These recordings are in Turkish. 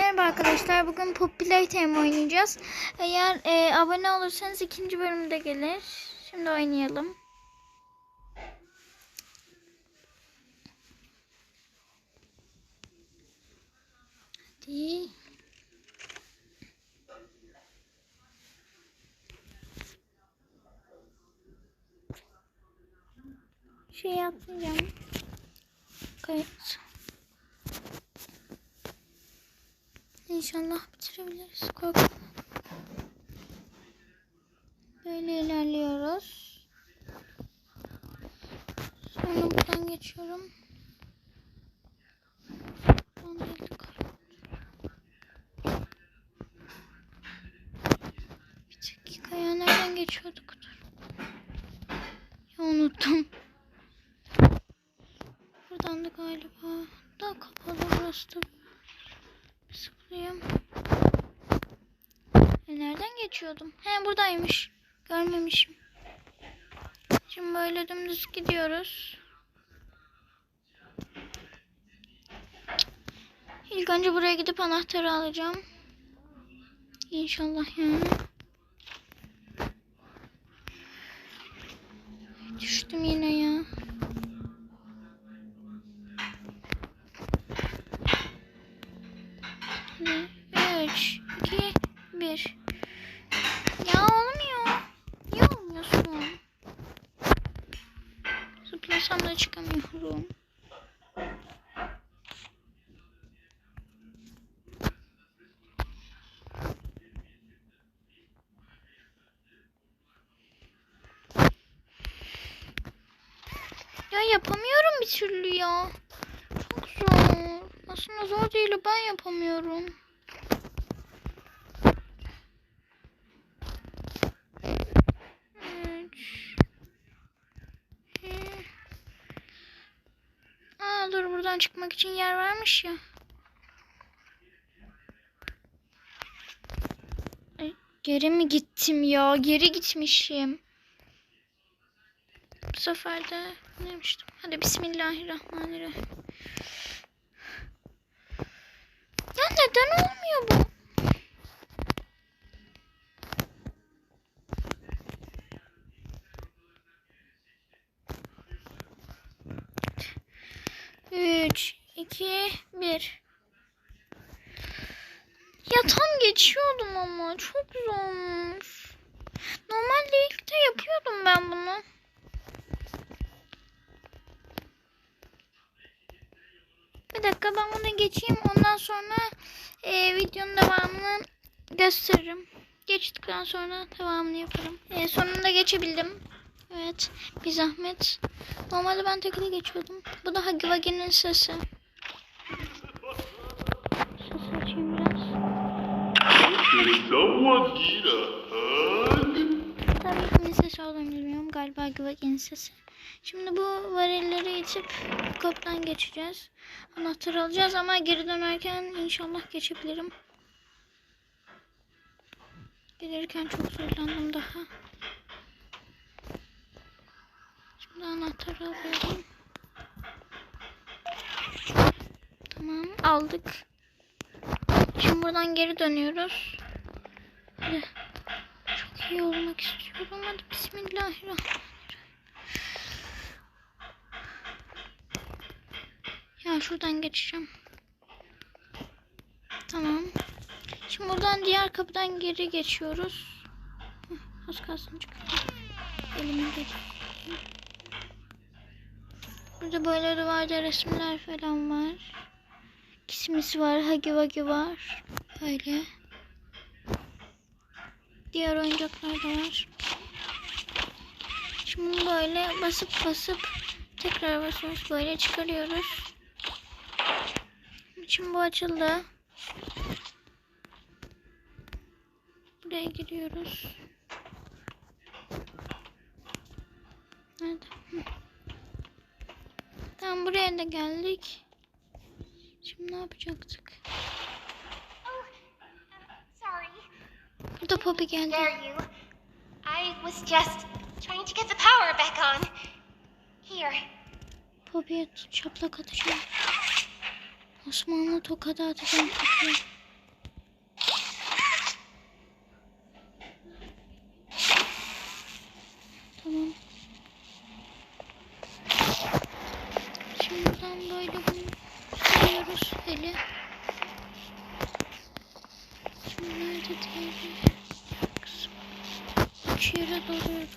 Merhaba arkadaşlar. Bugün Poppy Playtime oynayacağız. Eğer e, abone olursanız ikinci bölümde gelir. Şimdi oynayalım. Hadi. Şey yapacağım. Kayıt. İnşallah bitirebiliriz. Böyle ilerliyoruz. Sonra buradan geçiyorum. Bir dakika ya nereden geçiyorduk? Ya unuttum. Buradan da galiba. Da kapalı burası da. Sıkılayım. E nereden geçiyordum? He buradaymış. Görmemişim. Şimdi böyle dümdüz gidiyoruz. İlk önce buraya gidip anahtarı alacağım. İnşallah yani. Düştüm yine ya. Zıplasam da çıkamıyorum. Ya yapamıyorum bir türlü ya. Çok zor. Aslında zor değil ben yapamıyorum. Üç. iki. Aa dur buradan çıkmak için yer varmış ya. Geri mi gittim ya? Geri gitmişim. Bu sefer de neymiştim? Hadi Bismillahirrahmanirrahim. Ya neden olmuyor bu? Üç, iki, bir. Ya tam geçiyordum ama çok zormuş. Normalde ilk de yapıyordum ben bunu. Bir dakika ben bunu geçeyim. Ondan sonra e, videonun devamını gösteririm. Geçtikten sonra devamını yaparım. E, sonunda geçebildim. Evet. Bir zahmet. Normalde ben tekrar geçiyordum. Bu da Huggy Wuggy'nin sesi. Ses açayım biraz. Tabii kimin sesi olduğunu bilmiyorum. Galiba Wuggy'nin sesi. Şimdi bu varilleri itip kapıdan geçeceğiz. Anahtar alacağız ama geri dönerken inşallah geçebilirim. Gelirken çok zorlandım daha. Şimdi anahtar alıyorum. Tamam aldık. Buradan geri dönüyoruz. Çok iyi olmak istiyorum. Hadi bismillahirrahmanirrahim. Ya şuradan geçeceğim. Tamam. Şimdi buradan diğer kapıdan geri geçiyoruz. Hah, Az kalsın çıkıyor. Elime geç. Burada böyle duvarda resimler falan var. Kismisi var, hagi vagi var. Böyle. Diğer oyuncaklar da var. Şimdi böyle basıp basıp tekrar basıyoruz. Böyle çıkarıyoruz. Şimdi bu açıldı. Buraya giriyoruz. Nerede? Tamam buraya da geldik. Şimdi ne yapacaktık? Oh, sorry. Burada Poppy geldi. I was just trying to get the power back on. Here. Poppy'ye çaplak atacağım. Osmanlı tokadı atacağım Poppy'ye. Dalıyorduk.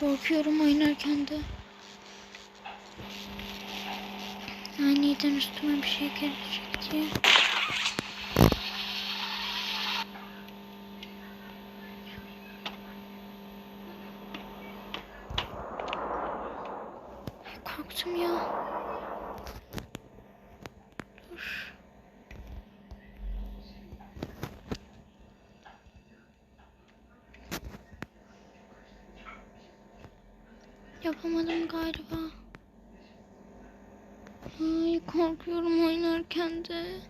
Korkuyorum oynarken de. Aniden üstüme bir şey gelecek diye. Korktum ya. Dur. Yapamadım galiba. Ay korkuyorum oynarken de.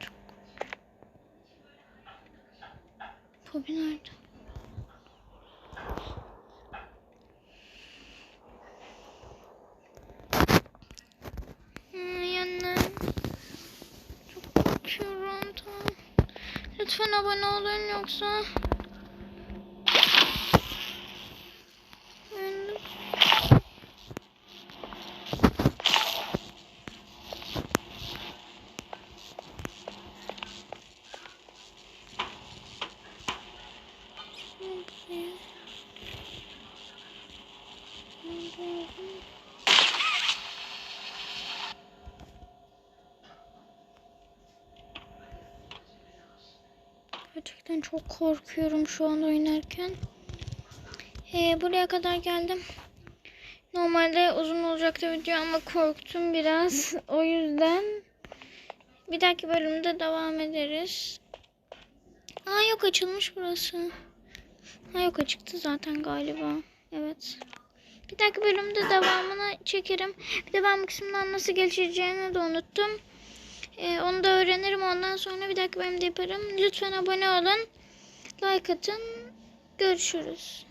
Çok... Pobi nerede? Ay anne. Çok korkuyorum tamam. Lütfen abone olun yoksa. Yani Gerçekten çok korkuyorum şu an oynarken. Ee, buraya kadar geldim. Normalde uzun olacaktı video ama korktum biraz. O yüzden bir dahaki bölümde devam ederiz. Aa yok açılmış burası. Ha yok açıktı zaten galiba. Evet. Bir dahaki bölümde devamını çekerim. Bir de ben bu kısımdan nasıl geçeceğini de unuttum. Ee, onu da öğrenirim. Ondan sonra bir dahaki bölümde yaparım. Lütfen abone olun. Like atın. Görüşürüz.